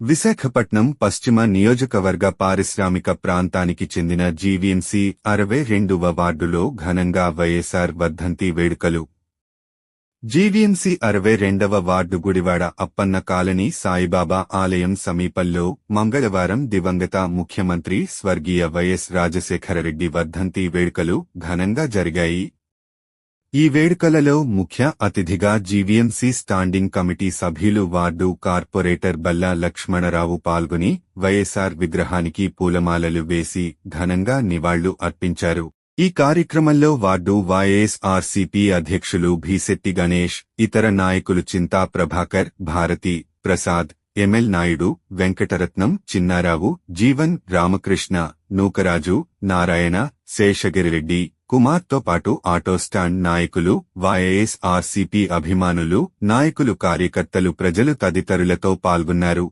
విశాఖపట్నం పశ్చిమ నియోజకవర్గ పారిశ్రామిక ప్రాంతానికి చెందిన జీవీఎంసీ అరవై రెండవ వార్డులో ఘనంగా వైఎస్ఆర్ వర్ధంతి వేడుకలు. జీవీఎంసీ అరవై రెండవ వార్డు గుడివాడ అప్పన్న కాలనీ సాయిబాబా ఆలయం సమీపంలో మంగళవారం దివంగత ముఖ్యమంత్రి స్వర్గీయ వైఎస్ రాజశేఖరరెడ్డి వర్ధంతి వేడుకలు ఘనంగా జరిగాయి. ఈ వేడుకలలో ముఖ్య అతిథిగా జీవీఎంసీ స్టాండింగ్ కమిటీ సభ్యులు వార్డు కార్పొరేటర్ బల్లా లక్ష్మణరావు పాల్గొని వైఎస్ఆర్ విగ్రహానికి పూలమాలలు వేసి ఘనంగా నివాళులు అర్పించారు. ఈ కార్యక్రమంలో వార్డు వైఎస్ఆర్సీపీ అధ్యక్షులు భీశెట్టి గణేష్ ఇతర నాయకులు చింతా ప్రభాకర్ భారతి ప్రసాద్ ఎంఎల్ నాయుడు వెంకటరత్నం చిన్నారావు జీవన్ రామకృష్ణ నూకరాజు నారాయణ శేషగిరిరెడ్డి కుమార్తో పాటు ఆటో స్టాండ్ నాయకులు వైఎస్ఆర్సీపీ అభిమానులు నాయకులు కార్యకర్తలు ప్రజలు తదితరులతో పాల్గొన్నారు.